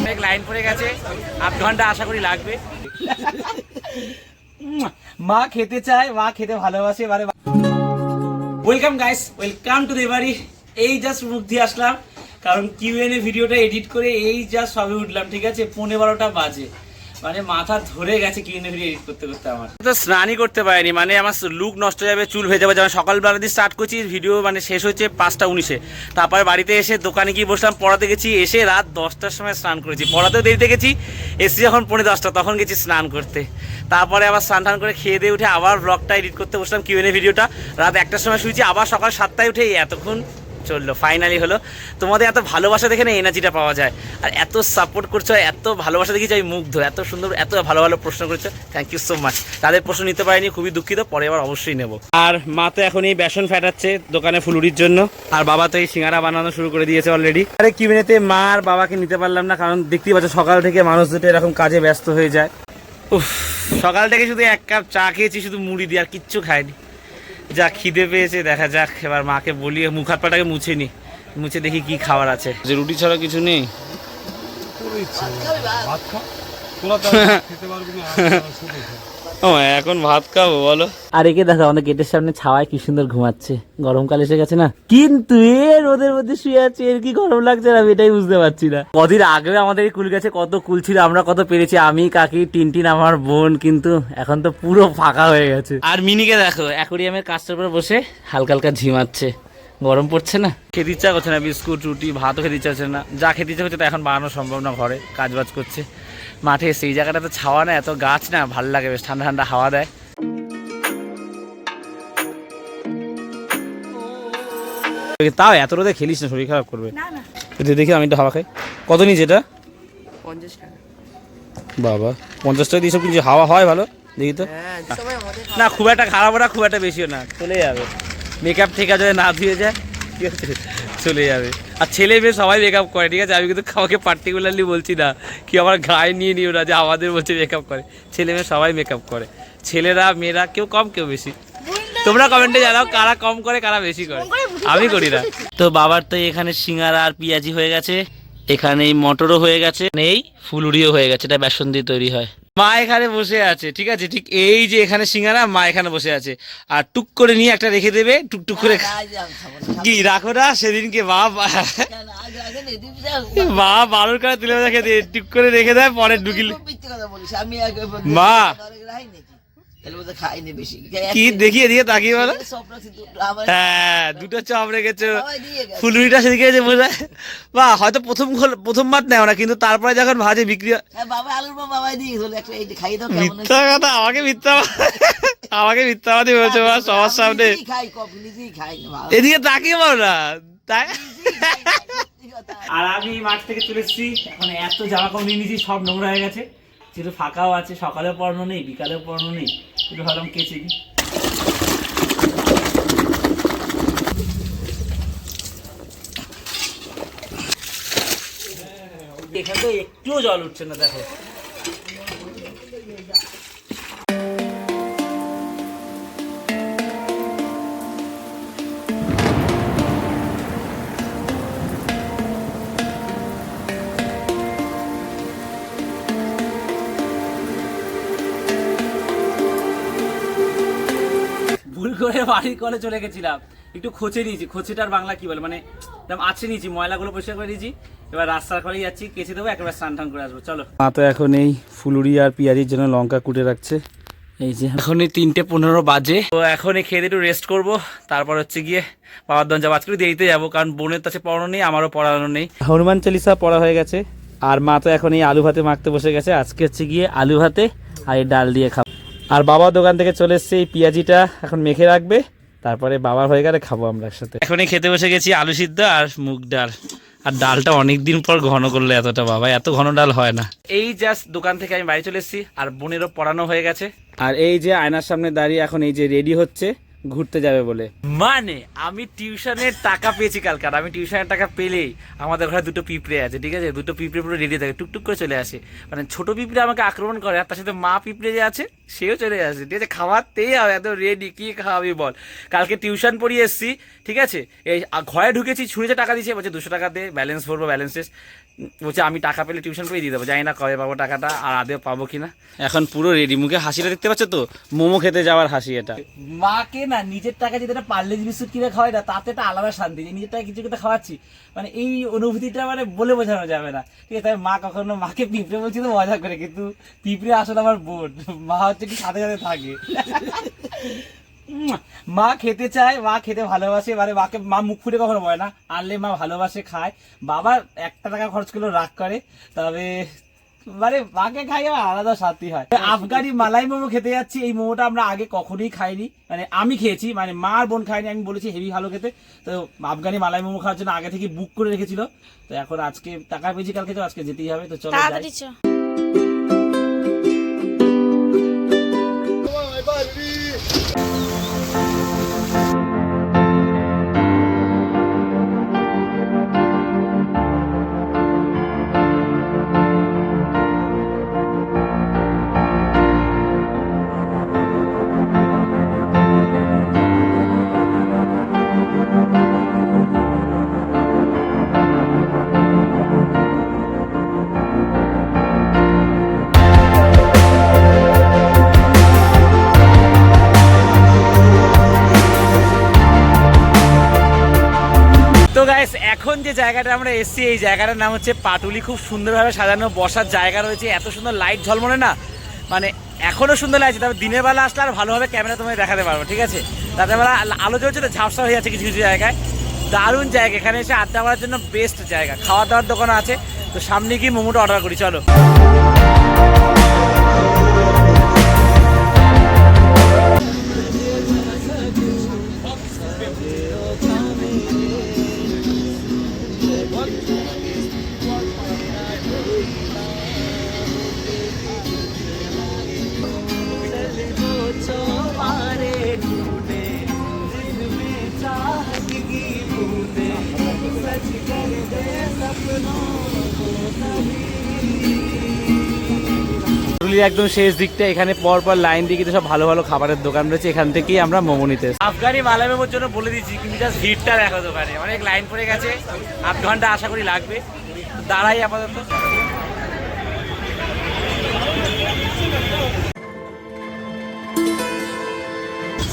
অনেক লাইন পড়ে গেছে। আধ ঘণ্টা আশা করি লাগবে। মা খেতে চায়, মা খেতে ভালোবাসে মানে ওয়েলকাম গাইস ওয়েলকাম টু দেবারি এই জাস্ট মুখ আসলাম, কারণ কিউএনএ ভিডিওটা এডিট করে এই জাস্ট সবে উঠলাম, ঠিক আছে? পৌনে বারোটা বাজে। মানে মাথা ধরে গেছে কিউএনএ ভিডিও এডিট করতে করতে আমার। তো স্নানই করতে পারিনি মানে আমার লুক নষ্ট হয়ে যাবে, চুল ভেজে যাবে। যেমন সকালবেলা দিয়ে স্টার্ট করছি ভিডিও মানে শেষ হচ্ছে পাঁচটা উনিশে। তারপরে বাড়িতে এসে দোকানে গিয়ে বসলাম, পড়াতে গেছি, এসে রাত দশটার সময় স্নান করেছি। পড়াতেও দেরিতে গেছি এসে যখন পৌনে দশটা, তখন গেছি স্নান করতে। তারপরে আবার স্নান টান করে খেয়ে দিয়ে উঠে আবার ব্লগটা এডিট করতে বসলাম কিউএনএ ভিডিওটা রাত একটার সময় শুয়েছি, আবার সকাল সাতটায় উঠে এতক্ষণ চলল। ফাইনালি হলো। তোমাদের এত ভালোবাসা দেখে না এনার্জিটা পাওয়া যায়। আর এত সাপোর্ট করছ, এত ভালোবাসা দেখেছি আমি মুগ্ধ, এত সুন্দর, এত ভালো ভালো প্রশ্ন করেছ। থ্যাংক ইউ সো মাচ তাদের প্রশ্ন নিতে পারিনি, খুবই দুঃখিত, পরে আবার অবশ্যই নেব। আর মা তো এখন এই বেসন ফেটাচ্ছে দোকানে ফুলুরির জন্য। আর বাবা তো এই সিঙ্গারা বানানো শুরু করে দিয়েছে অলরেডি আরে কি কিউএনএতে মা আর বাবাকে নিতে পারলাম না, কারণ দেখতেই পাচ্ছ সকাল থেকে মানুষ দুটো এরকম কাজে ব্যস্ত হয়ে যায়। উফ, সকাল থেকে শুধু এক কাপ চা খেয়েছি, শুধু মুড়ি দিয়ে আর কিচ্ছু খাইনি। যা খিদে পেয়েছে দেখা যাক এবার মাকে বলিয়ে মুখ হাত পাটাকে মুছে নি। মুছে দেখি কি খাবার আছে। যে রুটি ছাড়া কিছু নেই? ও এখন ভাত খাব বলো। আর একে দেখো আমাদের গেটের সামনে ছাওয়ায় কি সুন্দর ঘুমাচ্ছে। গরমকাল এসে গেছে না? কিন্তু এ রোদের মধ্যে শুয়ে আছে এর কি গরম লাগছে না আমি এটাই বুঝতে পারছি না। কদিন আগে আমাদের এই কুল গাছে কত কুল ছিল আমরা কত পেরেছি। আমি কাকি টিনটিন আমার বোন কিন্তু এখন তো পুরো ফাঁকা হয়ে গেছে। আর মিনিকে দেখো অ্যাকোরিয়ামের কাজটার উপরে বসে হালকা হালকা ঝিমাচ্ছে। গরম পড়ছে না? খেতে ইচ্ছা করছে না বিস্কুট রুটি ভাতও খেতে ইচ্ছা হচ্ছে না। যা খেতে ইচ্ছা করছে তা এখন বানানো সম্ভব না ঘরে কাজ বাজ করছে। মাঠে সেই জায়গাটা তো ছাওয়া না এত গাছ না ভালো লাগে বেশ ঠান্ডা ঠান্ডা হাওয়া দেয়। তাও এত রোদে খেলিস না শরীর খারাপ করবে। না না। দেখি আমি একটু হাওয়া খাই। কত নিচে এটা? পঞ্চাশ টাকা। বাবা পঞ্চাশ টাকা দিয়ে সব কিছু হাওয়া হয় ভালো? দেখি তো। হ্যাঁ না খুব একটা খারাপও না খুব একটা বেশিও না চলে যাবে। মেকআপ ঠেকা যদি না ধুয়ে যায় ঠিক আছে চলে যাবে। আর ছেলে মেয়ে সবাই মেকআপ করে ঠিক আছে? আমি কিন্তু কাউকে পার্টিকুলারলি বলছি না কি আমার গায়ে নিয়ে নিও না যে আমাদের বলছে মেকআপ করে। ছেলে মেয়ে সবাই মেকআপ করে। ছেলেরা মেয়েরা কেউ কম কেউ বেশি। তোমরা কমেন্টে জানাও কারা কম করে কারা বেশি করে। আমি করি না। তো বাবার তো এখানে সিঙ্গারা আর পেঁয়াজি হয়ে গেছে। এখানে এই মটরও হয়ে গেছে। এই ফুলুরিও হয়ে গেছে। এটা বেসন দিয়ে তৈরি হয়। মা এখানে বসে আছে ঠিক আছে? ঠিক এই যে এখানে সিঙ্গারা মা এখানে বসে আছে। আর টুক করে নিয়ে একটা রেখে দেবে টুকটুক টুক করে কি রাখো না সেদিনকে মা বা- মা বারোর কাছে তুলে দিয়ে টুক করে রেখে দেয় পরে ঢুকিল মা। কি দেখিয়ে দিয়ে তাকিয়ে বলো? সব রাখছি, দুটো আমার- হ্যাঁ দুটো চপ রেখেছো। সবাই ফুলুরিটা সেদিকে বা হয়তো প্রথম খোল- প্রথমবার নেও না কিন্তু তারপরে যখন ভাজে বিক্রি হয়-? মিথ্যা কথা আমাকে মিথ্যা আমাকে মিথ্যাবাদী বলছো সবার সামনে। এদিকে তাকিয়ে বলো না তাই। আর আমি মাঠ থেকে চলে এসেছি এখন এত জামা কাপড় নিয়ে নিয়েছি সব নোংরা হয়ে গেছে। যেহেতু ফাঁকাও আছে সকালেও পড়ানো নেই বিকালেও পড়ানো নেই। একটু ভাবলাম কেচে কি এখানে তো একটুও জল উঠছে না দেখো করে বাড়ির কলে চলে গেছিলাম। একটু খোঁচে নিয়েছি। খোঁচেটার বাংলা কি বলে? মানে একদম আছে নিয়েছি। ময়লাগুলো পরিষ্কার করে নিয়েছি। এবার রাস্তার করেই যাচ্ছি কেচে দেবো একবার স্নান টান করে আসব। চলো। মা তো এখন এই ফুলুরি আর পেঁয়াজির জন্য লঙ্কা কুটে রাখছে। এই যে এখন এই তিনটে পনেরো বাজে। তো এখন এই খেয়ে একটু রেস্ট করব। তারপর হচ্ছে গিয়ে বাবার দঞ্জা বাজ আজকে দেরিতে যাব। কারণ বোনের কাছে পড়ানো নেই আমারও পড়ানো নেই। হনুমান চালিসা পড়া হয়ে গেছে। আর মা তো এখন এই আলু ভাতে মাখতে বসে গেছে। আজকে হচ্ছে গিয়ে আলু ভাতে আর এই ডাল দিয়ে খাব। আর বাবা দোকান থেকে চলে এসছে এই পেঁয়াজিটা এখন মেখে রাখবে। তারপরে বাবার হয়ে গেলে খাব আমরা একসাথে। এখনই খেতে বসে গেছি আলু সিদ্ধ আর মুগ ডাল। আর ডালটা অনেকদিন পর ঘন করলে এতটা বাবা এত ঘন ডাল হয় না। এই জাস্ট দোকান থেকে আমি বাড়ি চলে এসেছি আর বোনেরও পড়ানো হয়ে গেছে। আর এই যে আয়নার সামনে দাঁড়িয়ে এখন এই যে রেডি হচ্ছে ঘুরতে যাবে বলে। মানে আমি টিউশনের টাকা পেয়েছি কালকে, আর আমি টিউশনের টাকা পেলেই আমাদের ঘরে দুটো পিঁপড়ে আছে, ঠিক আছে? দুটো পিঁপড়ে পুরো রেডি থাকে, টুকটুক করে চলে আসে। মানে ছোট পিঁপড়ে আমাকে আক্রমণ করে, আর তার সাথে মা পিঁপড়ে যে আছে, সেও চলে আসে, ঠিক আছে? খাওয়াতেই হবে, এত রেডি কি খাওয়াবি বল? কালকে টিউশন পড়িয়ে এসছি, ঠিক আছে? এই ঘরে ঢুকেছি, ছুঁড়েছে টাকা দিয়েছে, বলছে দুশো টাকা দে ব্যালেন্স ভরবো ব্যালেন্স শেষ। বলছে আমি টাকা পেলে টিউশন পড়িয়ে দিয়ে দেবো। জানি না কবে পাবো টাকাটা আর আদেও পাবো কিনা। এখন পুরো রেডি মুখে হাসিটা দেখতে পাচ্ছ তো? মোমো খেতে যাওয়ার হাসি এটা। মাকে না নিজের টাকা যদি একটা পার্লেজ বিস্কুট কিনে খাওয়াই না তাতে একটা আলাদা শান্তি যে নিজের টাকা কিছু কিছু খাওয়াচ্ছি। মানে এই অনুভূতিটা মানে বলে বোঝানো যাবে না। ঠিক আছে তাই মা কখনো মাকে পিঁপড়ে বলছি তো মজা করে কিন্তু পিঁপড়ে আসলে আমার বোন। মা হচ্ছে কি সাথে সাথে থাকে। মা খেতে চায় মা খেতে ভালোবাসে মানে মাকে মা মুখ ফুটে কখনো বলে না। আনলে মা ভালোবাসে খায়। বাবা একটা টাকা খরচ করলেও রাগ করে। তবে মানে মাকে খাই আলাদা শান্তি হয়। আফগানি মালাই মোমো খেতে যাচ্ছি এই মোমোটা আমরা আগে কখনোই খাইনি। মানে আমি খেয়েছি মানে মার বোন খাইনি আমি বলেছি হেভি ভালো খেতে। তো আফগানি মালাই মোমো খাওয়ার জন্য আগে থেকে বুক করে রেখেছিল। তো এখন আজকে টাকা পেয়েছি কালকে তো আজকে যেতেই হবে তো চলো। গাইস এখন যে জায়গাটা আমরা এসেছি, এই জায়গাটার নাম হচ্ছে পাটুলি। খুব সুন্দরভাবে সাজানো, বসার জায়গা রয়েছে। এত সুন্দর লাইট ঝলমলে না। মানে এখনও সুন্দর লাগছে, তবে দিনের বেলা আসলে আর ভালোভাবে ক্যামেরা তোমায় দেখাতে পারব, ঠিক আছে? রাতের বেলা আলো- জ্বলছে তো ঝাপসা হয়ে যাচ্ছে কিছু কিছু জায়গায়। দারুণ জায়গা, এখানে এসে আড্ডা মারার জন্য বেস্ট জায়গা। খাওয়া দাওয়ার দোকান আছে। তো সামনে গিয়ে মোমোটা অর্ডার করি, চলো। একদম শেষ দিকটা এখানে পর পর লাইন দিয়ে কিন্তু সব ভালো ভালো খাবারের দোকান রয়েছে এখান থেকেই আমরা মোমো নিতে আফগানি মালাই মোমোর জন্য বলে দিচ্ছি কিন্তু জাস্ট ভিড়টা দেখো দোকানে। অনেক লাইন পড়ে গেছে আধ ঘণ্টা আশা করি লাগবে। দাঁড়াই আপাতত।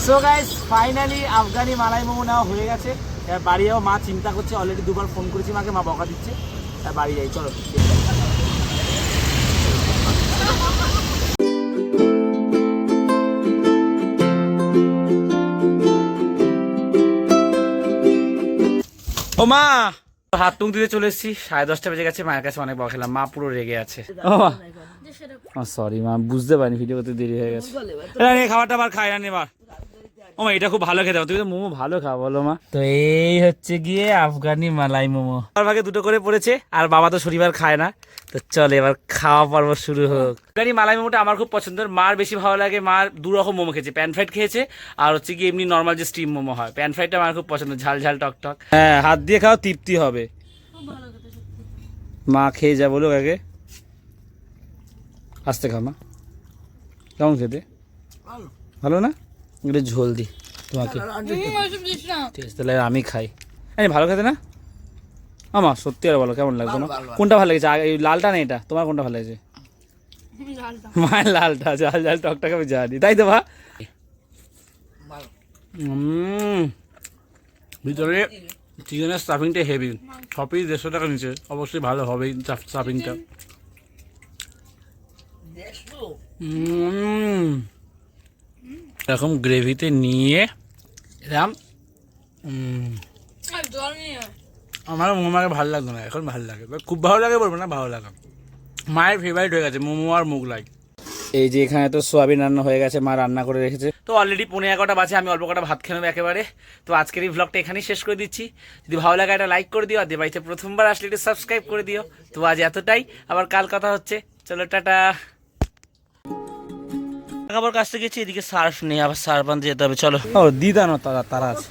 So guys finally Afghani malai momo নেওয়া হয়ে গেছে। এবার বাড়ি যাব মা চিন্তা করছে অলরেডি দুবার ফোন করেছি মাকে মা বকা দিচ্ছে। আর বাড়ি যাই চলো। ও মা! হাত টুক দিতে চলে এসেছি সাড়ে দশটা বেজে গেছে মায়ের কাছে অনেক বকা খেলাম মা পুরো রেগে আছে। ও সরি মা বুঝতে পারিনি ভিডিও করতে দেরি হয়ে গেছে। এ, নে, খাবার টাবার খাই না এবার ও মা এটা খুব ভালো খেতে। তুমি তো মোমো ভালো খাও বলো মা। তো এই হচ্ছে গিয়ে আফগানি মালাই মোমো। আমার ভাগে দুটো করে পড়েছে আর বাবা তো শনিবার খায় না। তো চল এবার খাওয়া পর্ব শুরু হোক। আফগানি মালাই মোমোটা আমার খুব পছন্দের। মার বেশি ভালো লাগে মার দু রকম মোমো খেয়েছে। প্যান ফ্রাইড খেয়েছে আর হচ্ছে কি এমনি নর্মাল যে স্টিম মোমো হয়। প্যান ফ্রাইডটা আমার খুব পছন্দ ঝাল ঝাল টক টক। হ্যাঁ হাত দিয়ে খাও তৃপ্তি হবে। মা খেয়ে যা বলো আগে। আসতে খা মা। কেমন খেতে? ভালো না? একটু ঝোল দি তোমাকে। ঠিক তাহলে আমি খাই। এই ভালো খেতে না? আমা সত্যি আর বলো? কেমন লাগতো না কোনটা ভালো লেগেছে? আগে- এই লালটা না এটা? তোমার কোনটা ভালো লেগেছে? মায়ের লালটা ঝাল ঝাল টকটাকে আমি জানি। তাই তো ভা ভিতরে চিকেনের স্টাফিংটা হেভি সবই দেড়শো টাকা নিচে। অবশ্যই ভালো হবেই স্টাফিংটা উম, এরকম গ্রেভিতে নিয়ে এরকম আমার মোমোকে ভালো লাগতো না এখন ভালো লাগে। এবার খুব ভালো লাগে বলব না ভালো লাগে। মায়ের ফেভারিট হয়ে গেছে মোমো আর মুগলাই। এই যে এখানে তো সোয়াবিন রান্না হয়ে গেছে মা রান্না করে রেখেছে। তো অলরেডি পনেরো এগারোটা বাজে আমি অল্প কটা ভাত খেয়ে নেব একেবারে। তো আজকের এই ভ্লগটা এখানেই শেষ করে দিচ্ছি। যদি ভালো লাগে একটা লাইক করে দিও আর বাড়িতে প্রথমবার আসলে একটু সাবস্ক্রাইব করে দিও। তো আজ এতটাই আবার কাল কথা হচ্ছে। চলো টাটা। খাবার থেকে গেছি, এদিকে সার্ফ নেই আবার সার্ফ আনতে যেতে হবে, চলো। ও, দিদা না তারা তারা আছে।